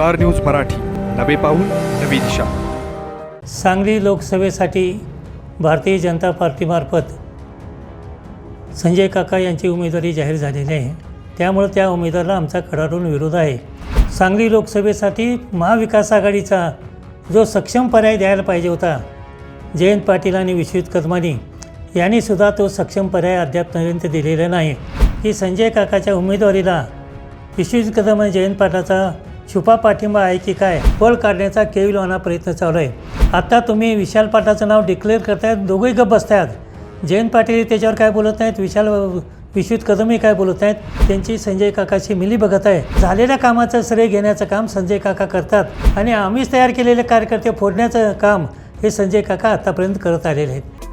Star news Marathi. नवे पाऊल नवी दिशा. सांगली लोकसभेसाठी भारतीय जनता पार्टीमार्फत संजय काका यांची उमेदवारी जाहीर झालेली आहे. त्यामुळं त्या उमेदवाराला आमचा कडाडून विरोध आहे. सांगली लोकसभेसाठी महाविकास आघाडीचा जो सक्षम पर्याय द्यायला पाहिजे होता जयंत पाटील आणि विश्वजित कदमानी यांनीसुद्धा तो सक्षम पर्याय अद्यापपर्यंत दिलेला नाही. की संजय काकाच्या उमेदवारीला विश्वजित कदम आणि जयंत पाटलाचा छुपा पाठिंबा आहे की काय? पळ काढण्याचा केविलवाना प्रयत्न चालू आहे. आत्ता तुम्ही विशाल पाटलाचं नाव डिक्लेअर करतायत दोघंही गप्प बसतायत. जयंत पाटील त्याच्यावर काय बोलत नाहीत? विशाल विश्वित कदमही काय बोलत नाहीत? त्यांची संजय काकाशी मिली बघत आहे. झालेल्या कामाचं श्रेय घेण्याचं काम संजय काका करतात आणि आम्हीच तयार केलेले कार्यकर्ते फोडण्याचं काम हे संजय काका आतापर्यंत करत आलेले आहेत.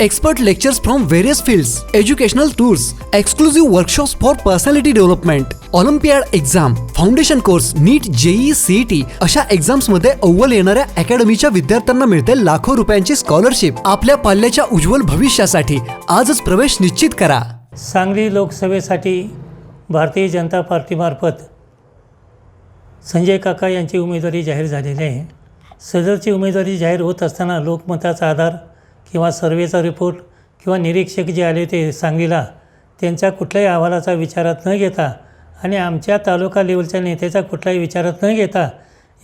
Expert lectures from various fields educational tours exclusive workshop for personality development olympiad exam foundation course NEET JEE CET अशा एक्झाम्समध्ये अव्वल येणाऱ्या अकॅडमीच्या विद्यार्थ्यांना मिळते लाखो रुपयांची स्कॉलरशिप आपल्या पाल्याच्या उज्ज्वल भविष्यासाठी आजच प्रवेश निश्चित करा. सांगली लोकसभेसाठी भारतीय जनता पार्टीमार्फत संजय काका यांची उमेदवारी जाहीर झालेली आहे. सदरची उमेदवारी जाहीर होत असताना लोकमताचा आधार किंवा सर्वेचा रिपोर्ट किंवा निरीक्षक जे आले ते सांगलीला त्यांच्या कुठल्याही अहवालाचा विचारात न घेता आणि आमच्या तालुका लेवलच्या नेत्याचा कुठलाही विचारात न घेता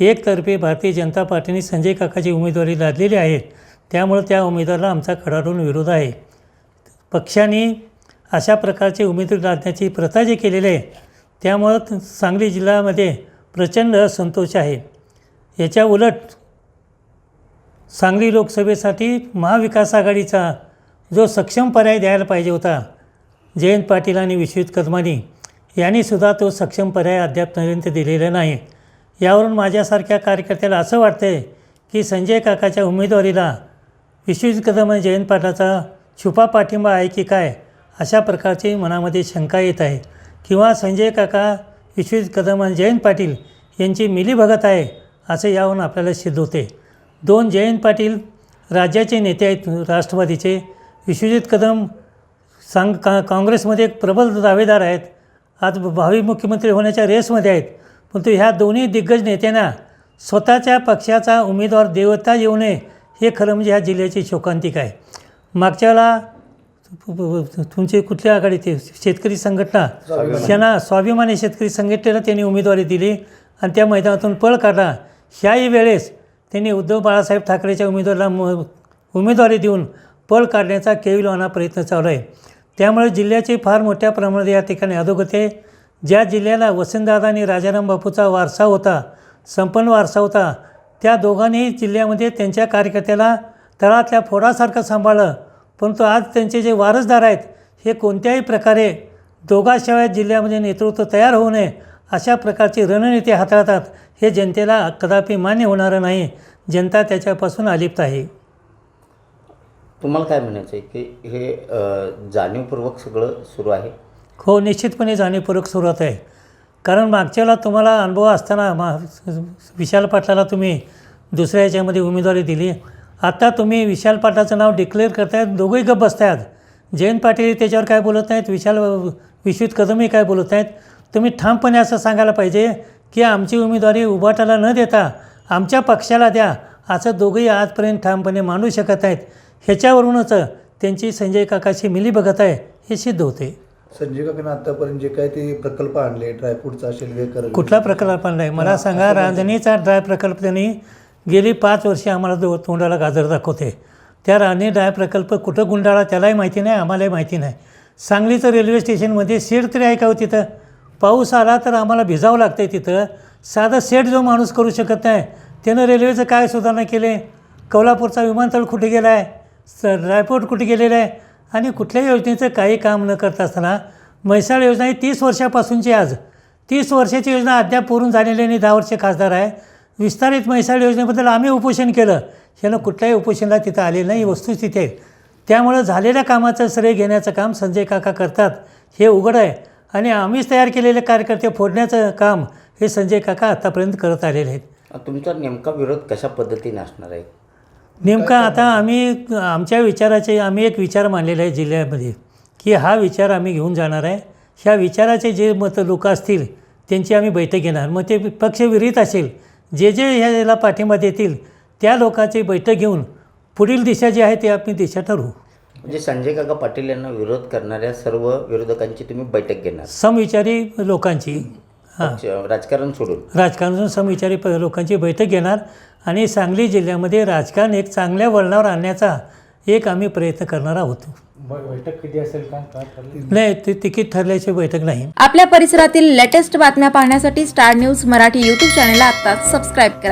एकतर्फे भारतीय जनता पार्टीने संजय काकाची उमेदवारी लादलेली आहे. त्यामुळं त्या उमेदवाराला आमचा कडाडून विरोध आहे. पक्षाने अशा प्रकारचे उमेदवारी लादण्याची प्रथा जी केलेली आहे त्यामुळं सांगली जिल्ह्यामध्ये प्रचंड असंतोष आहे. याच्या उलट सांगली लोकसभेसाठी महाविकास आघाडीचा जो सक्षम पर्याय द्यायला पाहिजे होता जयंत पाटील आणि विश्वजित कदमानी यांनीसुद्धा तो सक्षम पर्याय अद्यापपर्यंत दिलेला नाही. यावरून माझ्यासारख्या कार्यकर्त्याला असं वाटतं आहे की संजय काकाच्या उमेदवारीला विश्वजित कदम आणि जयंत पाटलाचा छुपा पाठिंबा आहे की काय अशा प्रकारची मनामध्ये शंका येत आहे. किंवा संजय काका विश्वजित कदम आणि जयंत पाटील यांची मिलीभगत आहे असं यावरून आपल्याला सिद्ध होते. दोन जयंत पाटील राज्याचे नेते आहेत राष्ट्रवादीचे. विश्वजित कदम सांग का काँग्रेसमध्ये एक प्रबल दावेदार आहेत. आज भावी मुख्यमंत्री होण्याच्या रेसमध्ये आहेत. परंतु ह्या दोन्ही दिग्गज नेत्यांना स्वतःच्या पक्षाचा उमेदवार देवता येऊ नये हे खरं म्हणजे ह्या जिल्ह्याची शोकांतिक आहे. मागच्याला तुमचे कुठल्या आघाडी ते शेतकरी संघटना त्यांना स्वाभिमानी शेतकरी संघटनेला त्यांनी उमेदवारी दिली आणि त्या मैदानातून पळ काढला. ह्याही वेळेस त्यांनी उद्धव बाळासाहेब ठाकरेच्या उमेदवाराला म उमेदवारी देऊन पळ काढण्याचा केविलवाना प्रयत्न चालू आहे. त्यामुळे जिल्ह्याचे फार मोठ्या प्रमाणात या ठिकाणी अधोगती आहे. ज्या जिल्ह्याला वसंतदादा आणि राजाराम बापूचा वारसा होता संपन्न वारसा होता त्या दोघांनीही जिल्ह्यामध्ये त्यांच्या कार्यकर्त्याला तळातल्या फोडासारखं सांभाळलं. परंतु आज त्यांचे जे वारसदार आहेत हे कोणत्याही प्रकारे दोघाशिवाय जिल्ह्यामध्ये नेतृत्व तयार होऊ नये अशा प्रकारची रणनीती हाताळतात हे जनतेला कदापि मान्य होणारं नाही. जनता त्याच्यापासून अलिप्त आहे. तुम्हाला काय म्हणायचं आहे की हे जाणीवपूर्वक सगळं सुरू आहे? हो निश्चितपणे जाणीवपूर्वक सुरुवात आहे. कारण मागच्याला तुम्हाला अनुभव असताना मा विशाल पाटलाला तुम्ही दुसऱ्या याच्यामध्ये उमेदवारी दिली. आता तुम्ही विशाल पाटलाचं नाव डिक्लेअर करतायत दोघंही गप्प बसतायत. जयंत पाटील त्याच्यावर काय बोलत नाहीत? विशाल विश्वित कदमही काय बोलत नाहीत? तुम्ही ठामपणे असं सांगायला पाहिजे की आमची उमेदवारी उभाटाला न देता आमच्या पक्षाला द्या असं दोघंही आजपर्यंत ठामपणे मांडू शकत नाहीत. ह्याच्यावरूनच त्यांची संजय काकाशी मिली बघत आहे हे सिद्ध होते. संजय काकांना आतापर्यंत जे काय ते प्रकल्प आणले ड्रायफ्रूटचा असेल वेकर कुठला प्रकल्प नाही मला सांगा रांजणीचा ड्राय प्रकल्प त्यांनी गेली पाच वर्षे आम्हाला दो तोंडाला गाजर दाखवते. त्या राणी ड्राय प्रकल्प कुठं गुंडाळा त्यालाही माहिती नाही आम्हालाही माहिती नाही. सांगलीचं रेल्वे स्टेशनमध्ये सीट तरी आहे का हो तिथं? पाऊस आला तर आम्हाला भिजावं लागतं आहे तिथं. साधा शेड जो माणूस करू शकत नाही त्यानं रेल्वेचं काय सुधारणा केले? कोल्हापूरचा विमानतळ कुठे गेला आहे रायपोर्ट कुठे गेलेलं आहे? आणि कुठल्याही योजनेचं काही काम न करता असताना म्हैसाळ योजना ही तीस वर्षापासूनची आज. तीस वर्षाची योजना अद्याप पूर्ण झालेली आणि दहा वर्षे खासदार आहे. विस्तारित म्हैसाळ योजनेबद्दल आम्ही उपोषण केलं. यानं कुठल्याही उपोषणाला तिथं आलेलं नाही ही वस्तुस्थिती आहे त्यामुळं झालेल्या कामाचं श्रेय घेण्याचं काम संजय काका करतात हे उघड आहे. आणि आम्हीच तयार केलेले कार्यकर्ते फोडण्याचं काम हे संजय काका आत्तापर्यंत करत आलेले आहेत. तुमचा नेमका विरोध कशा पद्धतीने असणार आहे? नेमका आता आम्ही आमच्या विचाराचे आम्ही एक विचार मांडलेला आहे जिल्ह्यामध्ये की हा विचार आम्ही घेऊन जाणार आहे. ह्या विचाराचे जे मत लोक असतील त्यांची आम्ही बैठक घेणार. मग ते पक्षविरहित असेल जे जे ह्याला पाठिंबा देतील त्या लोकांची बैठक घेऊन पुढील दिशा जी आहे ती आम्ही दिशा ठरवू. म्हणजे संजय काका पाटील यांना विरोध करणाऱ्या सर्व विरोधकांची तुम्ही बैठक घेणार. समविचारी लोकांची. हां. राजकारण सोडून. राजकारण समविचारी प लोकांची बैठक घेणार आणि सांगली जिल्ह्यामध्ये राजकारण एक चांगल्या वळणावर आणण्याचा एक आम्ही प्रयत्न करणार आहोत. नाही ते तिकीट ठरल्याची बैठक नाही. आपल्या परिसरातील लेटेस्ट बातम्या पाहण्यासाठी स्टार न्यूज मराठी यूट्यूब चॅनलला आत्ताच सबस्क्राईब करा.